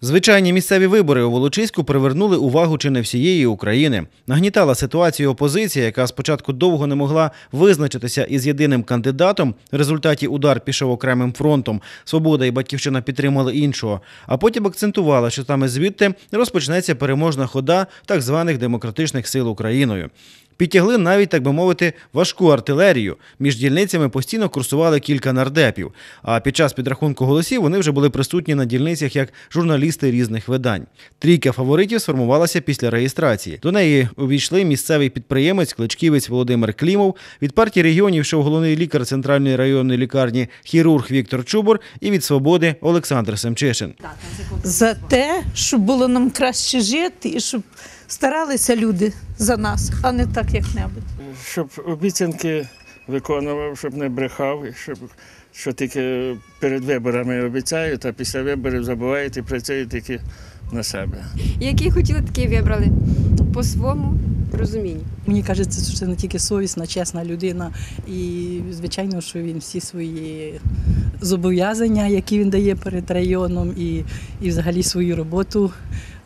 Звичайні місцеві вибори у Волочиську привернули увагу чи не всієї України. Нагнітала ситуацію опозиція, яка спочатку довго не могла визначитися із єдиним кандидатом. В результаті удар пішов окремим фронтом. Свобода і батьківщина підтримали іншого. А потім акцентувала, що саме звідти розпочнеться переможна хода так званих демократичних сил Україною. Підтягли навіть, так би мовити, важку артилерію. Між дільницями постійно курсували кілька нардепів. А під час підрахунку голосів вони вже були присутні на дільницях як журналісти різних видань. Трійка фаворитів сформувалася після реєстрації. До неї увійшли місцевий підприємець, кличківець Володимир Клімов, від партії регіонів, що головний лікар центральної районної лікарні, хірург Віктор Чубор, і від свободи Олександр Семчишин. за те, щоб було нам краще жити і щоб старалися люди за нас, а не так як-небудь. щоб обіцянки виконував, щоб не брехав, і щоб що тільки перед виборами обіцяють, а після виборів забувають і працюють тільки на себе. Які хотіли, такі вибрали по своєму розумінню. Мені кажеться, що це не тільки совісна, чесна людина, і звичайно, що він всі свої зобов'язання, які він дає перед районом, і, і взагалі свою роботу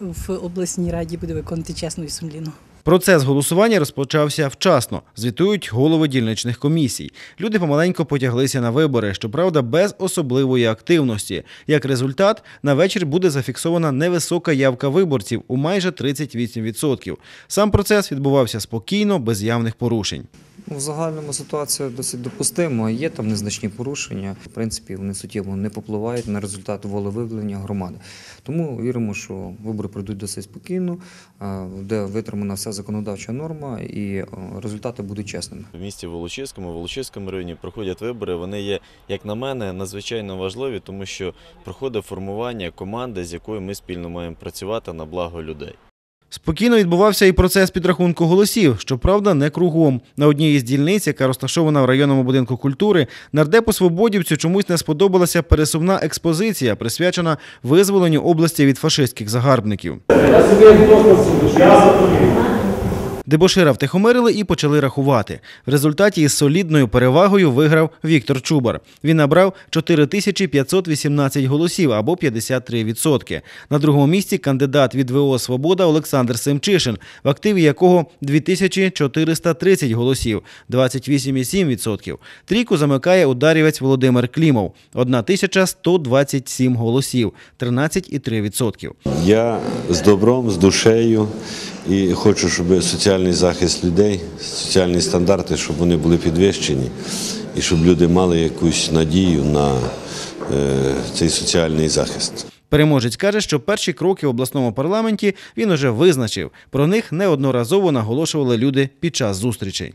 в обласній раді буде виконувати чесно і сумлінно. Процес голосування розпочався вчасно. Звітують голови дільничних комісій. Люди помаленько потяглися на вибори, щоправда, без особливої активності. Як результат, на вечір буде зафіксована невисока явка виборців у майже 38%. Сам процес відбувався спокійно, без явних порушень. Ну, В загальному ситуація досить допустима. Є там незначні порушення. В принципі, вони суттєво не попливають на результат волевиявлення громади. Тому віримо, що вибори пройдуть досить спокійно, де витримана вся законодавча норма, і е, результати будуть чесними. В місті Волочиському, Волочиському районі проходять вибори. Вони є, як на мене, надзвичайно важливі, тому що проходить формування команди, з якою ми спільно маємо працювати на благо людей. Spокійно відбувався і процес підрахунку голосів, щоправда, не кругом. На одній із дільниць, яка розташована в районному будинку культури, нардепу свободівцю чомусь не сподобалася пересувна експозиція, присвячена визволенню області від фашистських загарбників. Дебошира втихомирили і почали рахувати. В результаті із солідною перевагою виграв Віктор Чубар. Він набрав 4518 голосів або 53%. На другому місці кандидат від ВО Свобода Олександр Семчишин, в активі якого 2430 голосів, 28,7%. Трійку замикає ударівець Володимир Клімов, 1127 голосів, 13,3%. Я з добром, з душею і хочу, щоб соціальний захист людей, соціальні стандарти, щоб вони були підвищені і щоб люди мали якусь надію на е, цей соціальний захист. Переможець каже, що перші кроки в обласному парламенті він уже визначив. Про них неодноразово наголошували люди під час зустрічей.